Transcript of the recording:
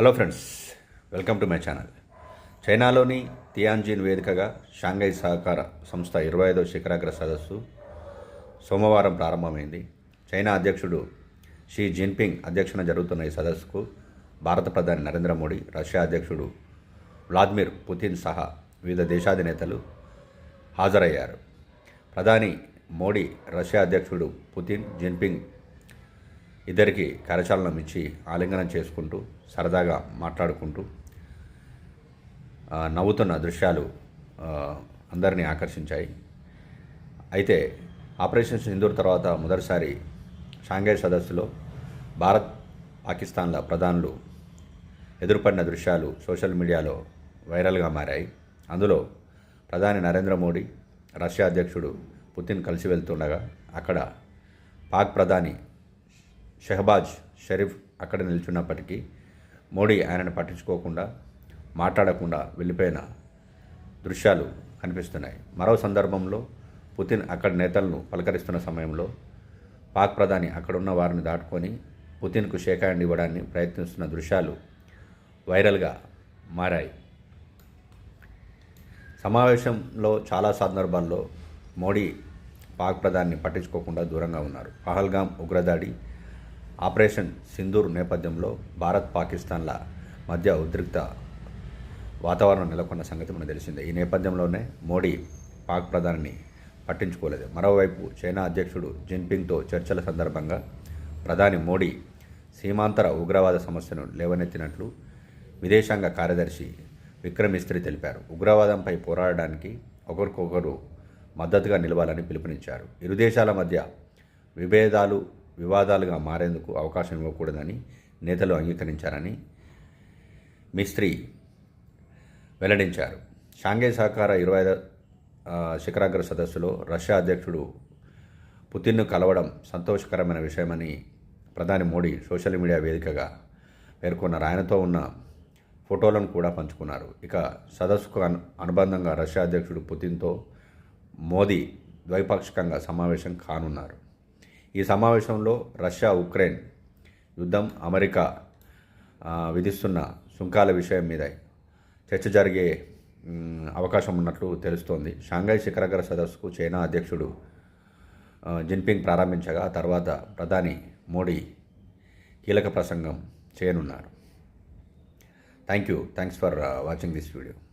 Hello friends welcome to my channel. చైనాలోని Tianjin వేదికగా Shanghai సహకార సంస్థ ఇరవై ఐదవ శిఖరాగ్ర సదస్సు సోమవారం ప్రారంభమైంది. చైనా అధ్యక్షుడు షీ జిన్పింగ్ అధ్యక్షన జరుగుతున్న ఈ సదస్సుకు భారత ప్రధాని నరేంద్ర మోడీ రష్యా అధ్యక్షుడు వ్లాదిమిర్ పుతిన్ సహా వివిధ దేశాధినేతలు హాజరయ్యారు. ప్రధాని మోడీ రష్యా అధ్యక్షుడు పుతిన్ జిన్పింగ్ ఇద్దరికి కరచాలనం ఇచ్చి ఆలింగనం చేసుకుంటూ సరదాగా మాట్లాడుకుంటూ నవ్వుతున్న దృశ్యాలు అందరినీ ఆకర్షించాయి. అయితే ఆపరేషన్ సింధూర్ తర్వాత మొదటిసారి షాంఘై సదస్సులో భారత్ పాకిస్తాన్ల ప్రధానులు ఎదురుపడిన దృశ్యాలు సోషల్ మీడియాలో వైరల్గా మారాయి. అందులో ప్రధాని నరేంద్ర మోడీ రష్యా అధ్యక్షుడు పుతిన్ కలిసి వెళ్తుండగా అక్కడ పాక్ ప్రధాని షెహబాజ్ షరీఫ్ అక్కడ నిల్చున్నప్పటికీ మోడీ ఆయనను పట్టించుకోకుండా మాట్లాడకుండా వెళ్ళిపోయిన దృశ్యాలు కనిపిస్తున్నాయి. మరో సందర్భంలో పుతిన్ అక్కడి నేతలను పలకరిస్తున్న సమయంలో పాక్ ప్రధాని అక్కడున్న వారిని దాటుకొని పుతిన్కు షేక్ హ్యాండ్ ఇవ్వడాన్ని ప్రయత్నిస్తున్న దృశ్యాలు వైరల్గా మారాయి. సమావేశంలో చాలా సందర్భాల్లో మోడీ పాక్ ప్రధాని పట్టించుకోకుండా దూరంగా ఉన్నారు. పహల్గాం ఉగ్రదాడి ఆపరేషన్ సింధూర్ నేపథ్యంలో భారత్ పాకిస్తాన్ల మధ్య ఉద్రిక్త వాతావరణం నెలకొన్న సంగతి మనకు తెలిసిందే. ఈ నేపథ్యంలోనే మోడీ పాక్ ప్రధానిని పట్టించుకోలేదు. మరోవైపు చైనా అధ్యక్షుడు జిన్పింగ్తో చర్చల సందర్భంగా ప్రధాని మోడీ సీమాంతర ఉగ్రవాద సమస్యను లేవనెత్తినట్లు విదేశాంగ కార్యదర్శి విక్రమిస్త్రి తెలిపారు. ఉగ్రవాదంపై పోరాడడానికి ఒకరికొకరు మద్దతుగా నిలవాలని పిలుపునిచ్చారు. ఇరు దేశాల మధ్య విభేదాలు వివాదాలుగా మారేందుకు అవకాశం ఇవ్వకూడదని నేతలు అంగీకరించారని మిస్త్రీ వెల్లడించారు. షాంఘై సహకార ఇరవై ఐదు శిఖరాగ్ర సదస్సులో రష్యా అధ్యక్షుడు పుతిన్ను కలవడం సంతోషకరమైన విషయమని ప్రధాని మోడీ సోషల్ మీడియా వేదికగా పేర్కొన్నారు. ఆయనతో ఉన్న ఫోటోలను కూడా పంచుకున్నారు. ఇక సదస్సుకు అను అనుబంధంగా రష్యా అధ్యక్షుడు పుతిన్తో మోదీ ద్వైపాక్షికంగా సమావేశం కానున్నారు. ఈ సమావేశంలో రష్యా ఉక్రెయిన్ యుద్ధం అమెరికా విధిస్తున్న సుంకాల విషయం మీద చర్చ జరిగే అవకాశం ఉన్నట్లు తెలుస్తోంది. షాంఘై శిఖరాగ్ర సదస్సుకు చైనా అధ్యక్షుడు జిన్పింగ్ ప్రారంభించగా తర్వాత ప్రధాని మోడీ కీలక ప్రసంగం చేయనున్నారు. Thank you thanks for watching this video